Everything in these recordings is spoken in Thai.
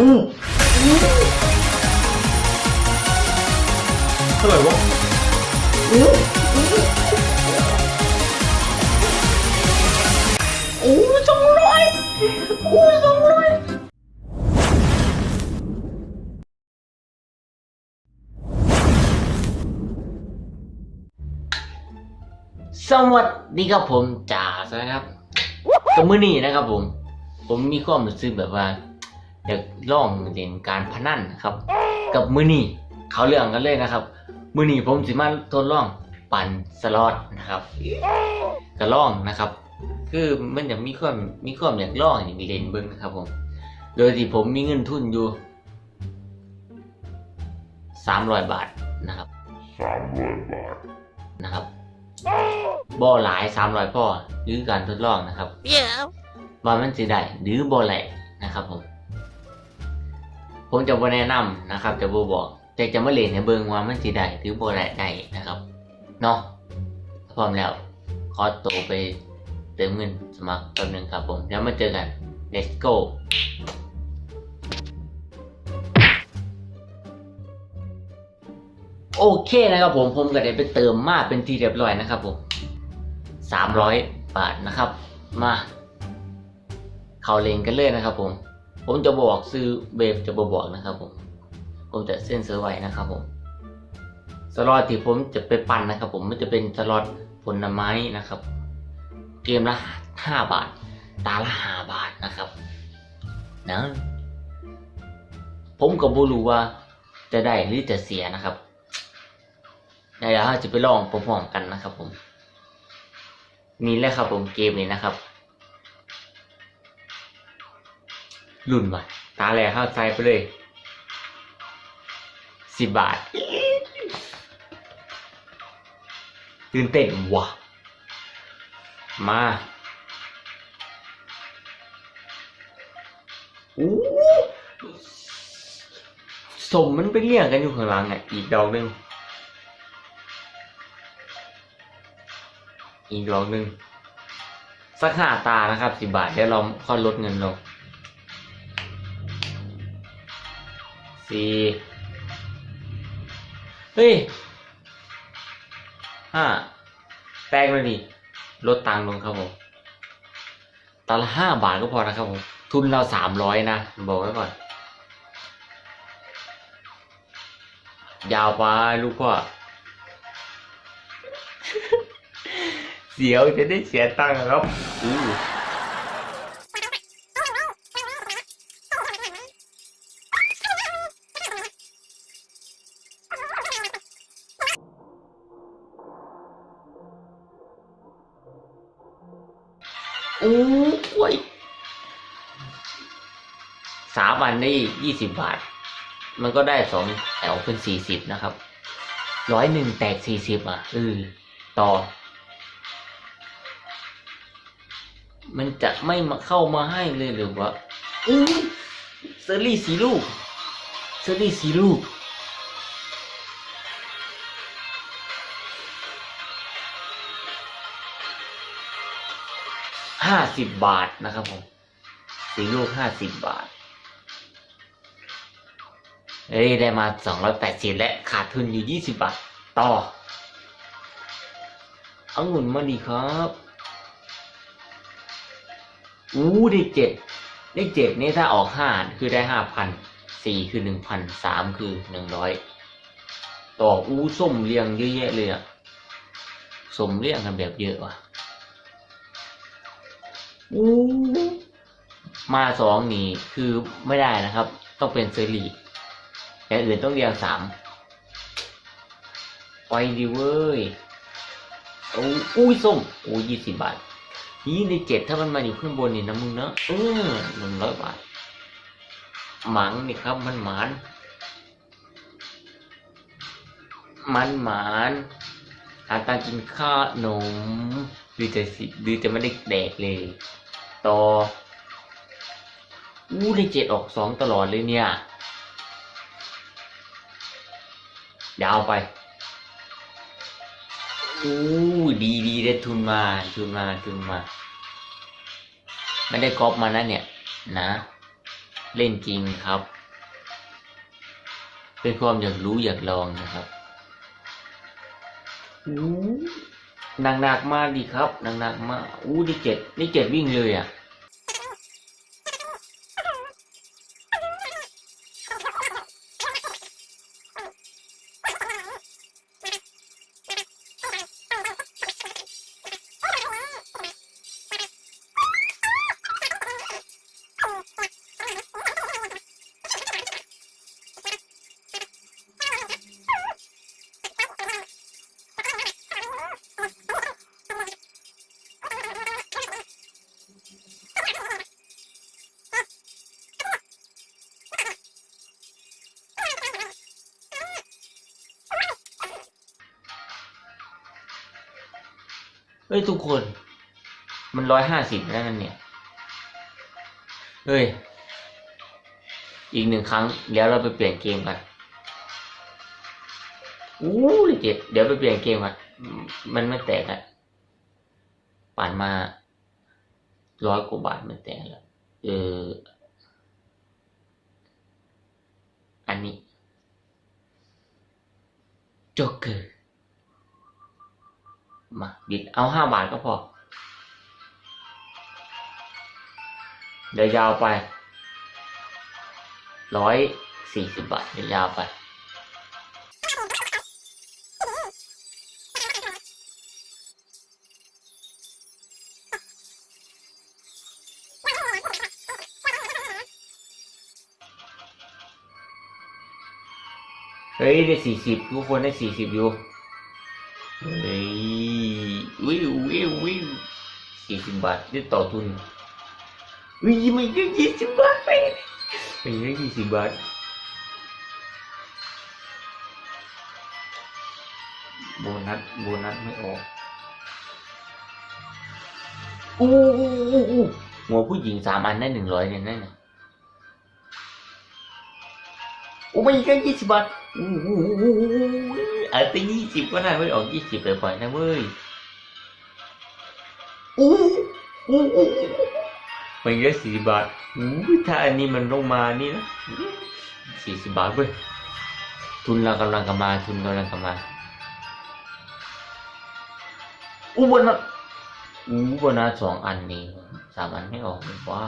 อืมเท่าไหร่วะอืมโอ้ยสองร้อยโอ้ยสองร้อยสวัสดีครับผมจ่าสนะครับกับมือนี้นะครับผม ผมมีความรู้สึกแบบว่า อยากลองเล่นการพนันนะครับ กับมือนี้เขาเรื่องกันเลยนะครับ มือนี้ผมสิมาทดลองปั่นสล็อตนะครับก็ลองนะครับ คือมันจะมีความมีความอยากลองอย่างเล่นเบิ้งนะครับผมโดยที่ผมมีเงินทุนอยู่สามร้อยบาทนะครับสามร้อยบาทนะครับบ่อหลายสามร้อยพ่อหรือการทดลองนะครับว่ามันสิได้หรือบ่ไหลนะครับผม ผมจะบ่แนะนำนะครับ จะบ่บอก แต่จะมาเล่นให้เบิ่งว่ามันสิได้หรือบ่ได้ได้นะครับเนาะพร้อมแล้ว ขอตัวไปเติมเงินสมัครแป๊บนึงครับผมเดี๋ยวมาเจอกัน let's go โอเคนะครับผมผมก็ได้ไปเติมมาเป็นทีเรียบร้อยนะครับผมสามร้อยบาทนะครับ มา เข้าเลงกันเลยนะครับผม ผมจะบอกซื้อเบฟจะบบอกนะครับผม ผมจะเส้นเซอร์ไว้นะครับผม สล็อตที่ผมจะไปปั่นนะครับ ผมมันจะเป็นสล็อตผลไม้นะครับ เกมละห้าบาท ตาละห้าบาทนะครับนะผมก็บ่รู้ว่าจะได้หรือจะเสียนะครับเดี๋ยวเราจะไปลองพร้อมๆกันนะครับ ผม นี่แหละครับผมเกมนี้นะครับ รุ่นว่ะ ตาแหลเข้าใจไปเลยสิบบาท ตื่นเต้นว่ะ มาอู้สมมันไปเรียงกันอยู่ข้างหลังอะ อีกดอกหนึ่งอีกดอกหนึ่งสักห้าตานะครับสิบบาทเดี๋ยวเราค่อยลดเงินลง สี่เฮ้ยห้าแปลงเลยดิลดตังค์ลงครับผมตาละห้าบาทก็พอนะครับผมทุนเราสามร้อยนะ บอกไว้ก่อน ยาวไปลูกพ่อเสียวจะได้เสียตังค์ครับอู้ อู้ยสามวันได้ยี่สิบบาท มันก็ได้สองแถวเป็นสี่สิบนะครับร้อยหนึ่งแตกสี่สิบอะเออต่อ มันจะไม่มาเข้ามาให้เลยหรือว่าอู้เซอรี่สีลูกเซอรี่สีลูก ห้าสิบบาทนะครับผมสี่ลูกห้าสิบบาท เอ้ยได้มาสองร้อยแปดสิบและขาดทุนอยู่ยี่สิบบาท ต่อเอาเงินมาดีครับอู้ได้เจ็ดได้เจ็ดนี่ถ้าออกห้าคือได้ห้าพันสี่คือหนึ่งพันสามคือหนึ่งร้อยต่ออู้ส้มเรียงเยอะแยะเลยอะสมเรียงกันแบบเยอะว่ะ มาสองนี่คือไม่ได้นะครับ ต้องเป็นเซรีอย่างอื่นต้องเรียงสามไปดีเว้ยโอ้อุ้ยส้มโอ้ยี่สิบบาทยี่ในเจ็ดถ้ามันมาอยู่ข้างบนนี่นะมึงเนอะเออหนึ่งร้อยบาท หมังนี่ครับ มันหมาน มันหมานหาตากินข้าวนมหรือจะสิหรือจะไม่ได้แดกเลย ต่ออู้ในเจ็ดออกสองตลอดเลยเนี่ย ยาวไปอู้ดีดีได้ทุนมาทุนมาทุนมา ไม่ได้กอปมานะเนี่ยนะ เล่นจริงครับ เป็นความอยากรู้อยากลองนะครับอู้ หนักหนักมาดีครับหนักหนักมาอู้นี่เจ็ดนี่เจ็ดวิ่งเลยอะ เฮ้ยทุกคน มันร้อยห้าสิบแล้วนั่นเนี่ย เฮ้ย อีกหนึ่งครั้งเดี๋ยวเราไปเปลี่ยนเกมกันอู้ยเจ็ดเดี๋ยวไปเปลี่ยนเกมกันมันไม่แตกอะปั่นมาร้อยกว่าบาทมันแตกแล้วเออ อันนี้จ็อกเกอร์ มาบิดเอาห้าบาทก็พอ เดี๋ยวยาวไปร้อยสี่สิบบาทเดี๋ยวยาวไปเฮ้ยได้สี่สิบทุกคนได้สี่สิบอยู่ วิววิววิวสี่สิบบาทได้ต่อทุนวิไม่ได้ยี่สิบบาทไปไม่ได้ยี่สิบบาทโบนัสโบนัสไม่ออกอู้อู้อู้อู้หัวผู้หญิงสามอันได้หนึ่งร้อยเนี่ยนั่นน่ะโอ้ไม่ได้ยี่สิบบาทอู้อู้อู้อู้อู้อาจจะยี่สิบก็ได้ไม่ออกยี่สิบเลยปล่อยนะเว้ยอู้อู้อู้ มันได้สี่สิบบาทอู้ถ้าอันนี้มันลงมานี่นะสี่สิบบาทเว้ยทุนเรากำลังกำมา ทุนกำลังกำมาอู้บนนะอู้บนนะสองอันนี้สามอันไม่ออกเลยว้า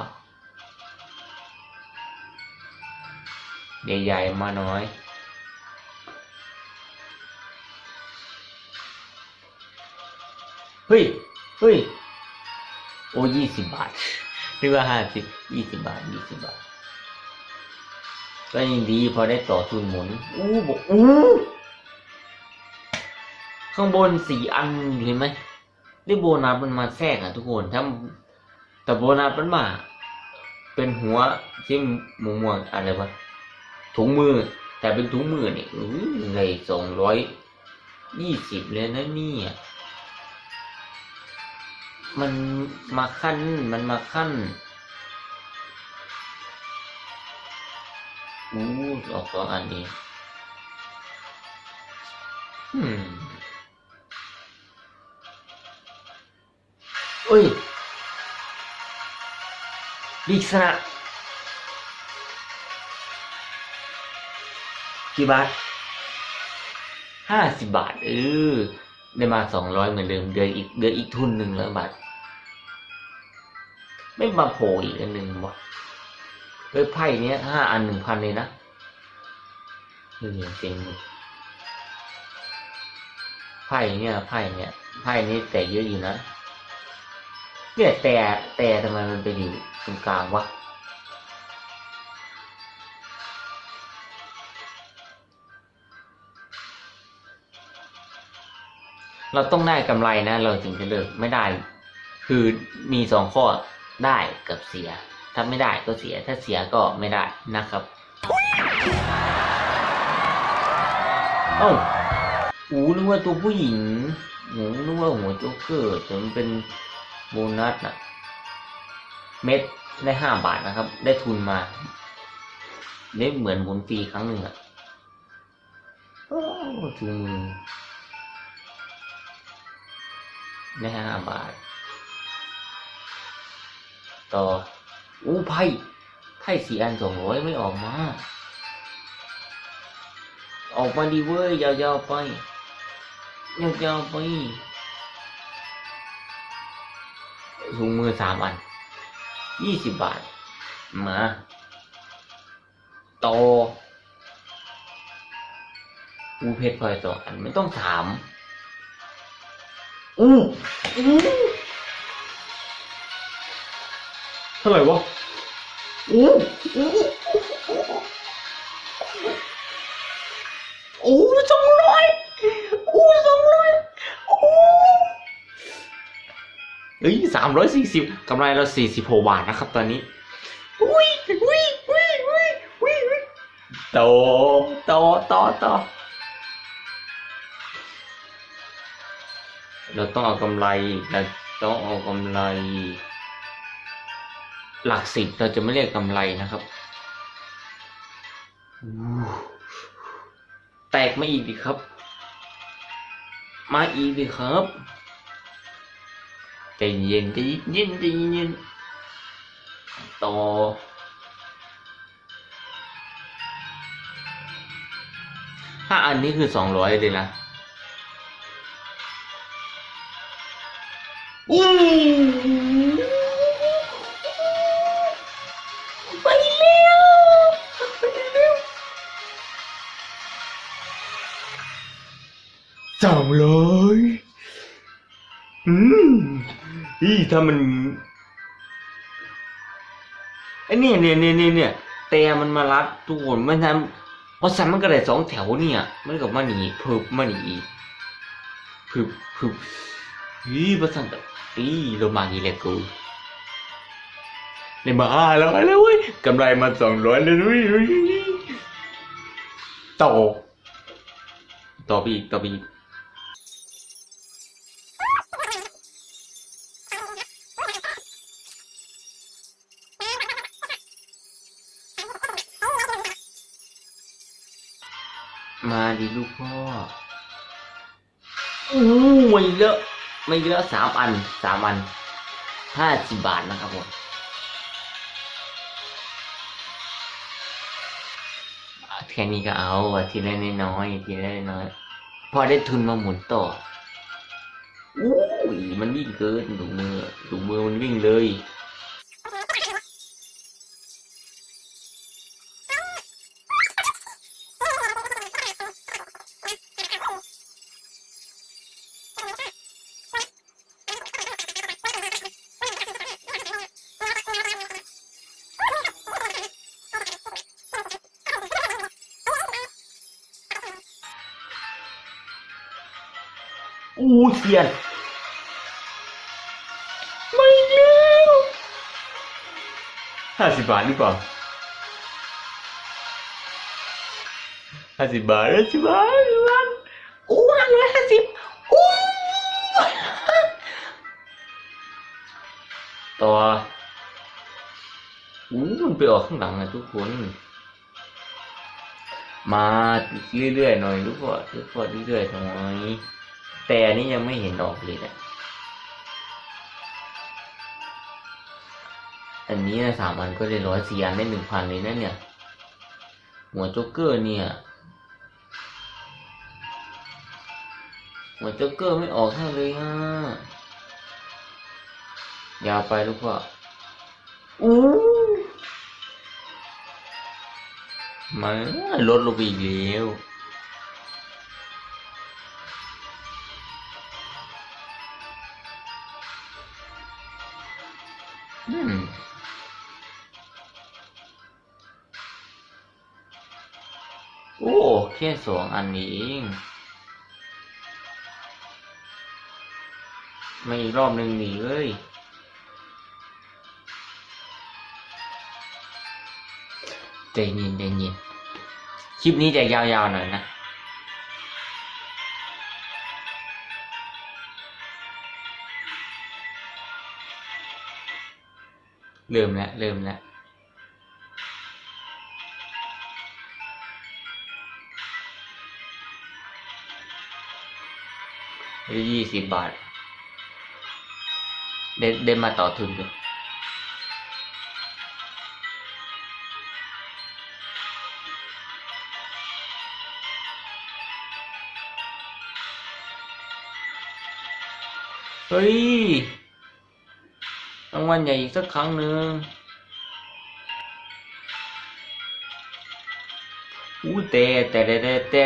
ใหญ่ๆมาน้อยเฮ้ยเฮ้ย โอ้ยี่สิบบาทนึกว่าห้าสิบยี่สิบบาทยี่สิบบาท ก็ยังดีพอได้ต่อทุนหมุน อู้บอกอู้ข้างบนสี่อันเห็นไหมได้โบนัสมันมาแทรกอะทุกคนถ้าแต่โบนัสมันมา เป็นหัวที่หมูม่วงอะไรวะถุงมือ แต่เป็นถุงมือนี่อือเลยสองร้อยยี่สิบเลยนะเนี่ย มันมาขั้น มันมาขั้นอู้ออกสองอันนี้อืมเอ้ยลิกษณะกี่บาทห้าสิบบาทเออได้มาสองร้อยเหมือนเดิมเดือนอีกเดือนอีกทุนหนึ่งแล้วบาท ไม่มาโผล่อีกอันหนึ่งวะเฮ้ยไพ่เนี้ยห้าอันหนึ่งพันเลยนะเฮ้ยเจ๋งไพ่เนี่ยไพ่เนี่ยไพ่นี้แต่เยอะอยู่นะเนี่ยแต่แต่ทำไมมันไปอยู่ตรงกลางวะเราต้องได้กำไรนะ เราถึงจะเลิกไม่ได้ คือมีสองข้อ ได้กับเสีย ถ้าไม่ได้ก็เสีย ถ้าเสียก็ไม่ได้นะครับ เอ้าอูนึกว่าตัวผู้หญิงหูนึกว่าหัวโจ๊กเกอร์แต่มันเป็นโบนัสอะเม็ดได้ห้าบาทนะครับ ได้ทุนมา ได้เหมือนหมุนฟรีครั้งหนึ่งอะโอ้ถุงมือได้ห้าบาท ต่อ อู้ไพ่ไพ่สี่อันสองร้อยไม่ออกมา ออกมาดีเว้ยยาวๆไปยาวๆไปถุงมือสามอันยี่สิบบาท มาโตออูเพชรพลอยสองอันไม่ต้องถามอู้อู้ เท่าไหร่วะอู้อู้โอ้สองร้อยโอ้สองร้อยโอ้เอ้ยสามร้อยสี่สิบกำไรเราสี่สิบหกบาทนะครับ ตอนนี้อุ้ยอุ้ยอุ้ยอุ้ยอุ้ยอุ้ยโตโตโตโตเราต้องเอากำไรเราต้องเอากำไร หลักสิบเราจะไม่เรียกกำไรนะครับแตกมาอีกดิครับ มาอีกดิครับใจเย็นใจเย็นใจเย็นต่อถ้าอันนี้คือสองร้อยเลยนะอู้ สองร้อยอืมอีถ้ามันไอ้เนี่ยเนี่ยเนี่ยเนี่ยเนี่ยแต่มันมารัดทุกคนมันทำเพราะสันมันก็ได้สองแถวเนี่ย มันกับมาหนีเพิบมาหนีพึบพึบอีประสันตะอีโรมากีเลกูเลยมาห้าร้อยแล้วเว้ยกำไรมาสองร้อยเลยเว้ยเฮ้ยต่อต่อไปอีกต่อไปอีก มาดิลูกพ่ออู้ไม่เยอะไม่เยอะสามอันสามอันห้าสิบบาทนะครับผมแค่นี้ก็เอาทีละน้อยทีละน้อยพอได้ทุนมาหมุนต่ออู้มันวิ่งเกินถุงมือถุงมือมันวิ่งเลย ยน ไม่เร็วห้าสิบบาทหรือเปล่าห้าสิบบาทห้าสิบบาทห้าสิบบาทโอ้ห้าร้อยห้าสิบโอ้ต่ออู้มันไปออกข้างหลังนะทุกคน มาเรื่อยๆหน่อยทุกคนทุกคนเรื่อยๆหน่อย แต่อันนี้ยังไม่เห็นออกเลยนะอันนี้นะสามอันก็ได้ร้อยสี่อันได้หนึ่งพันเลยนะเนี่ย หัวโจ๊กเกอร์เนี่ย หัวโจ๊กเกอร์ไม่ออกให้เลยอะยาวไปลูกพ่ออู้มาลดลงไปอีกแล้ว โอ้แค่สองอันนี้เองไม่อีกรอบหนึ่งหนีเลยใจเย็นใจเย็นคลิปนี้จะยาวๆหน่อยนะเริ่มแล้วเริ่มแล้ว หรือยี่สิบบาทเด้ได้มาต่อทุนอยู่เฮ้ยรางวัลใหญ่อีกสักครั้งหนึ่งอู้แตะเตะเตะเตะเตะ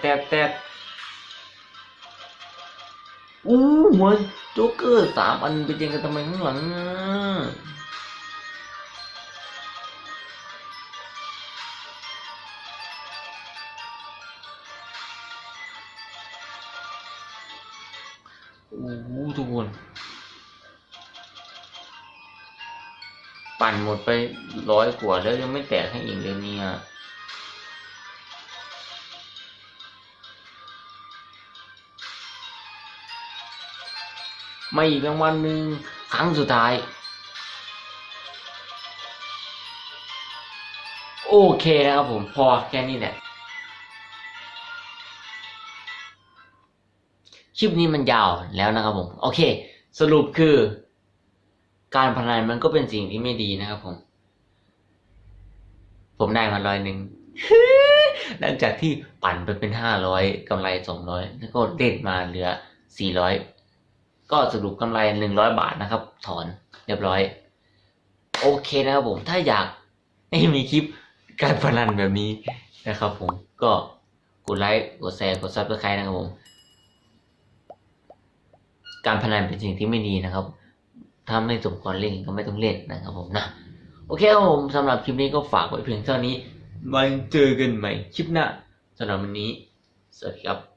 เตะแต่ อู้หัวโจ๊กเกอร์สามอันไปเจอกันทำไมข้างหลังอะอู้ทุกคน ปั่นหมดไปร้อยกว่าแล้วยังไม่แตกให้อีกเลยเนี่ย ไม่อีกรางวัลหนึ่งครั้งสุดท้าย โอเคนะครับผมพอแค่นี้แหละคลิปนี้มันยาวแล้วนะครับผม โอเค สรุปคือ การพนันมันก็เป็นสิ่งที่ไม่ดีนะครับผม ผมได้มาร้อยหนึ่งหลังจากที่ปั่นไปเป็นห้าร้อยกำไรสองร้อยแล้วก็เด็ดมาเหลือสี่ร้อย ก็สรุปกำไรหนึ่งร้อยบาทนะครับ ถอนเรียบร้อย โอเคนะครับผมถ้าอยากให้มีคลิปการพนันแบบนี้นะครับผมก็กดไลค์กดแชร์กดซับสไครต์นะครับผม การพนันเป็นสิ่งที่ไม่ดีนะครับถ้าไม่สมควรเล่นก็ไม่ต้องเล่นนะครับผมนะ โอเคครับผมสำหรับคลิปนี้ก็ฝากไว้เพียงเท่านี้ไว้เจอกันใหม่คลิปหน้าสำหรับวันนี้ สวัสดีครับ